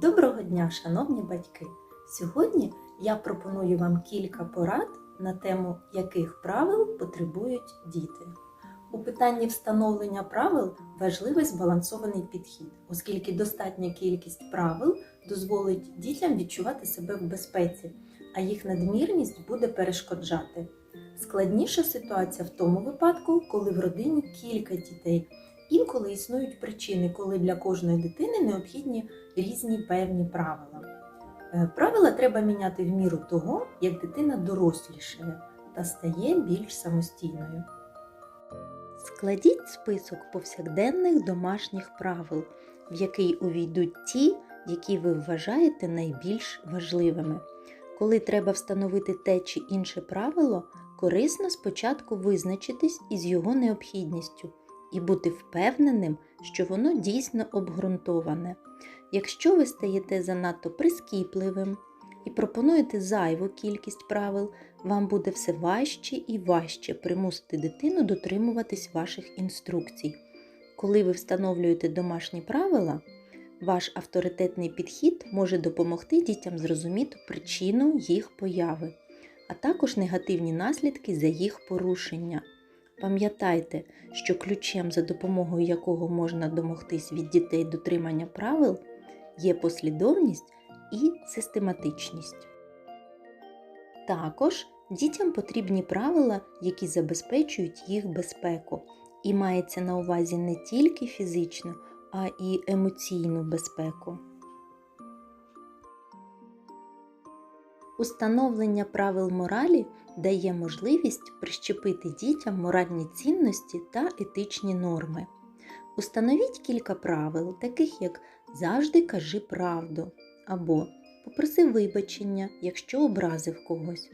Доброго дня, шановні батьки! Сьогодні я пропоную вам кілька порад на тему, яких правил потребують діти. У питанні встановлення правил важливий збалансований підхід, оскільки достатня кількість правил дозволить дітям відчувати себе в безпеці, а їх надмірність буде перешкоджати. Складніша ситуація в тому випадку, коли в родині кілька дітей. Інколи існують причини, коли для кожної дитини необхідні різні певні правила. Е, Правила треба міняти в міру того, як дитина дорослішає та стає більш самостійною. Складіть список повсякденних домашніх правил, в який увійдуть ті, які ви вважаєте найбільш важливими. Коли треба встановити те чи інше правило, корисно спочатку визначитись із його необхідністю і бути впевненим, що воно дійсно обґрунтоване. Якщо ви стаєте занадто прискіпливим і пропонуєте зайву кількість правил, вам буде все важче і важче примусити дитину дотримуватись ваших інструкцій. Коли ви встановлюєте домашні правила, ваш авторитетний підхід може допомогти дітям зрозуміти причину їх появи, а також негативні наслідки за їх порушення. Пам'ятайте, що ключем, за допомогою якого можна домогтись від дітей дотримання правил, є послідовність і систематичність. Також дітям потрібні правила, які забезпечують їх безпеку, і мається на увазі не тільки фізичну, а і емоційну безпеку. Установлення правил моралі дає можливість прищепити дітям моральні цінності та етичні норми. Установіть кілька правил, таких як завжди кажи правду або попроси вибачення, якщо образив когось.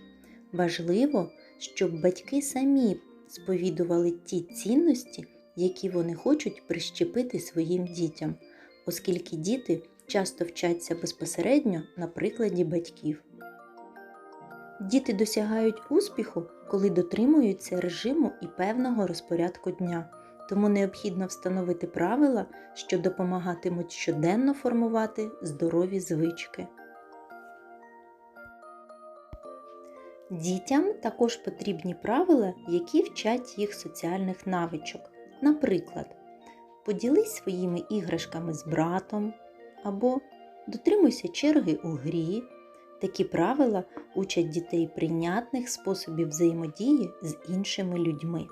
Важливо, щоб батьки самі сповідували ті цінності, які вони хочуть прищепити своїм дітям, оскільки діти часто вчаться безпосередньо на прикладі батьків. Діти досягають успіху, коли дотримуються режиму і певного розпорядку дня, тому необхідно встановити правила, що допомагатимуть щоденно формувати здорові звички. Дітям також потрібні правила, які вчать їх соціальних навичок. Наприклад, поділись своїми іграшками з братом або дотримуйся черги у грі. Такі правила учать дітей прийнятних способів взаємодії з іншими людьми.